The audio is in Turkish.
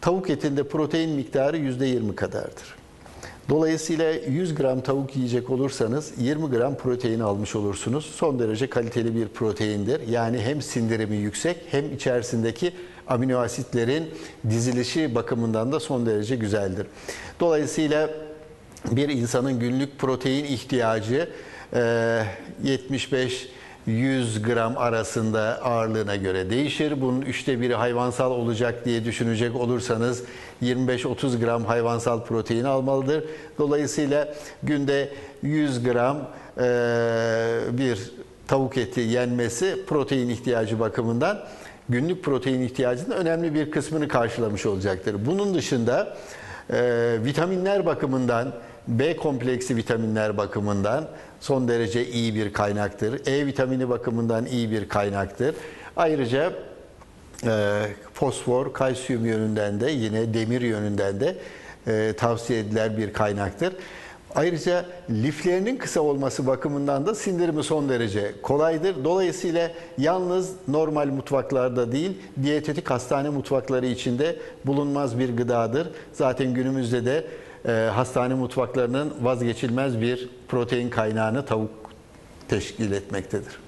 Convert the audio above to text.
Tavuk etinde protein miktarı %20 kadardır. Dolayısıyla 100 gram tavuk yiyecek olursanız 20 gram protein almış olursunuz. Son derece kaliteli bir proteindir. Yani hem sindirimi yüksek hem içerisindeki amino asitlerin dizilişi bakımından da son derece güzeldir. Dolayısıyla bir insanın günlük protein ihtiyacı e, 75 100 gram arasında ağırlığına göre değişir. Bunun üçte biri hayvansal olacak diye düşünecek olursanız 25-30 gram hayvansal protein almalıdır. Dolayısıyla günde 100 gram e, bir tavuk eti yenmesi protein ihtiyacı bakımından günlük protein ihtiyacının önemli bir kısmını karşılamış olacaktır. Bunun dışında e, vitaminler bakımından B kompleksi vitaminler bakımından son derece iyi bir kaynaktır. E vitamini bakımından iyi bir kaynaktır. Ayrıca e, fosfor, kalsiyum yönünden de yine demir yönünden de e, tavsiye edilen bir kaynaktır. Ayrıca liflerinin kısa olması bakımından da sindirimi son derece kolaydır. Dolayısıyla yalnız normal mutfaklarda değil, diyetetik hastane mutfakları içinde bulunmaz bir gıdadır. Zaten günümüzde de e, hastane mutfaklarının vazgeçilmez bir protein kaynağını tavuk teşkil etmektedir.